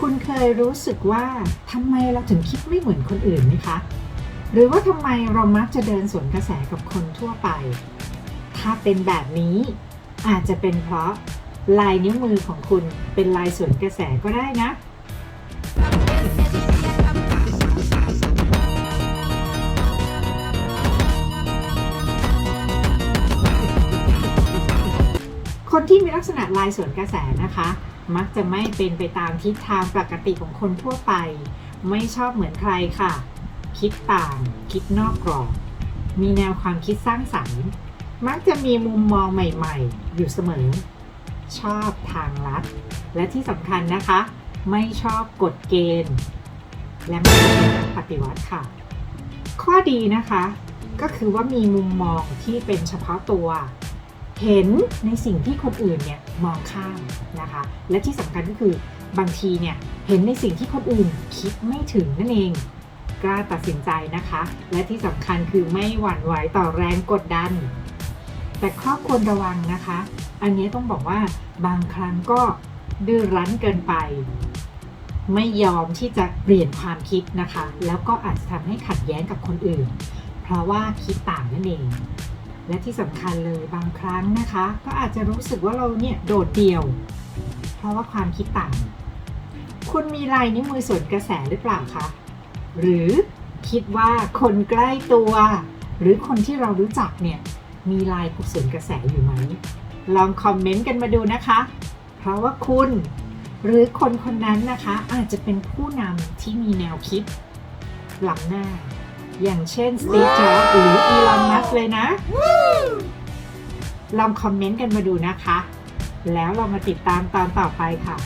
คุณเคยรู้สึกว่าทำไมเราถึงคิดไม่เหมือนคนอื่นไหมคะ หรือว่าทำไมเรามักจะเดินสวนกระแสกับคนทั่วไป ถ้าเป็นแบบนี้อาจจะเป็นเพราะลายนิ้วมือของคุณเป็นลายสวนกระแสก็ได้นะ คนที่มีลักษณะลายสวนกระแสนะคะ มักจะไม่เป็นไปตามทิศทางปกติของคนทั่วไป ไม่ชอบเหมือนใครค่ะ คิดต่าง คิดนอกกรอบ มีแนวความคิดสร้างสรรค์ มักจะมีมุมมองใหม่ๆ อยู่เสมอ ชอบทางลัด และที่สำคัญนะคะ ไม่ชอบกฎเกณฑ์ และไม่เป็นนักปฏิวัติค่ะ ข้อดีนะคะ ก็คือว่ามีมุมมองที่เป็นเฉพาะตัว เห็นในสิ่งที่คนอื่นเนี่ยมองข้ามนะคะ และที่สำคัญก็คือบางทีเนี่ยเห็นในสิ่งที่คนอื่นคิดไม่ถึงนั่นเองกล้าตัดสินใจนะคะ และที่สำคัญคือไม่หวั่นไหวต่อแรงกดดัน แต่ข้อควรระวังนะคะ อันนี้ต้องบอกว่าบางครั้งก็ดื้อรั้นเกินไป ไม่ยอมที่จะเปลี่ยนความคิดนะคะ แล้วก็อาจจะทำให้ขัดแย้งกับคนอื่น เพราะว่าคิดต่างนั่นเอง และที่สำคัญเลยบางครั้งนะคะ ก็อาจจะรู้สึกว่าเราเนี่ยโดดเดี่ยว เพราะว่าความคิดต่าง คุณมีลายนิ้วมือสวนกระแสหรือเปล่าคะ หรือคิดว่าคนใกล้ตัว หรือคนที่เรารู้จักเนี่ยมีลายสวนกระแสอยู่ไหม ลองคอมเมนต์กันมาดูนะคะ เพราะว่าคุณหรือคนคนนั้นนะคะอาจจะเป็นผู้นำที่มีแนวคิดล้ำหน้า อย่างเช่นสตีฟจ็อบหรืออีลอนมัสเลยนะ ลองคอมเมนต์กันมาดูนะคะ แล้วเรามาติดตามตอนต่อไปค่ะ